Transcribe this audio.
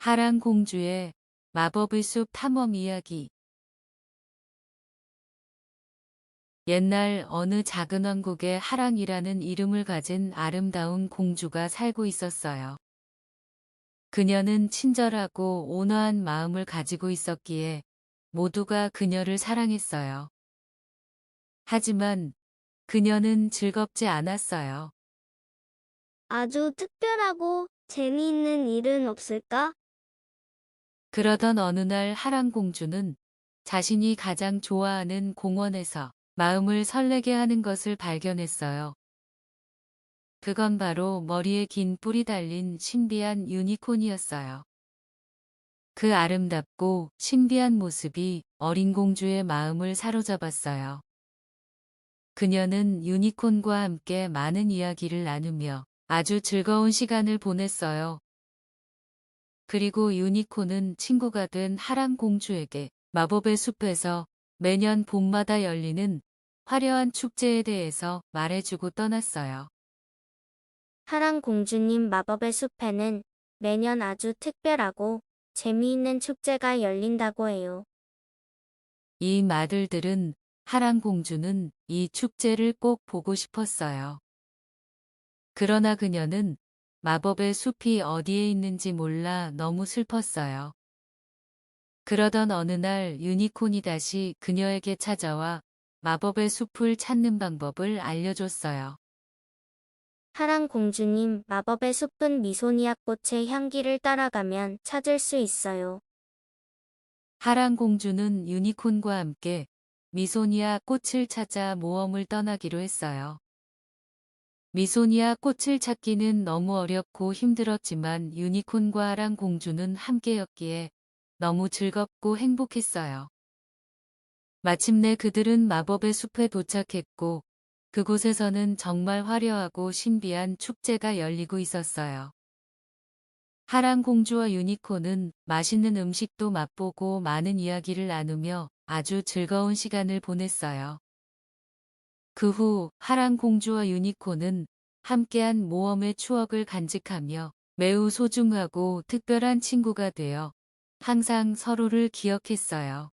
하랑 공주의 마법의 숲 탐험 이야기 옛날 어느 작은 왕국에 하랑이라는 이름을 가진 아름다운 공주가 살고 있었어요. 그녀는 친절하고 온화한 마음을 가지고 있었기에 모두가 그녀를 사랑했어요. 하지만 그녀는 즐겁지 않았어요. 아주 특별하고 재미있는 일은 없을까? 그러던 어느 날 하랑 공주는 자신이 가장 좋아하는 공원에서 마음을 설레게 하는 것을 발견했어요. 그건 바로 머리에 긴 뿔이 달린 신비한 유니콘이었어요. 그 아름답고 신비한 모습이 어린 공주의 마음을 사로잡았어요. 그녀는 유니콘과 함께 많은 이야기를 나누며 아주 즐거운 시간을 보냈어요. 그리고 유니콘은 친구가 된 하랑 공주에게 마법의 숲에서 매년 봄마다 열리는 화려한 축제에 대해서 말해주고 떠났어요. 하랑 공주님 마법의 숲에는 매년 아주 특별하고 재미있는 축제가 열린다고 해요. 이 말들들은 하랑 공주는 이 축제를 꼭 보고 싶었어요. 그러나 그녀는 마법의 숲이 어디에 있는지 몰라 너무 슬펐어요. 그러던 어느 날 유니콘이 다시 그녀에게 찾아와 마법의 숲을 찾는 방법을 알려줬어요. 하랑 공주님 마법의 숲은 미소니아 꽃의 향기를 따라가면 찾을 수 있어요. 하랑 공주는 유니콘과 함께 미소니아 꽃을 찾아 모험을 떠나기로 했어요. 미소니아 꽃을 찾기는 너무 어렵고 힘들었지만 유니콘과 하랑 공주는 함께였기에 너무 즐겁고 행복했어요. 마침내 그들은 마법의 숲에 도착했고 그곳에서는 정말 화려하고 신비한 축제가 열리고 있었어요. 하랑 공주와 유니콘은 맛있는 음식도 맛보고 많은 이야기를 나누며 아주 즐거운 시간을 보냈어요. 그 후 하랑 공주와 유니콘은 함께한 모험의 추억을 간직하며 매우 소중하고 특별한 친구가 되어 항상 서로를 기억했어요.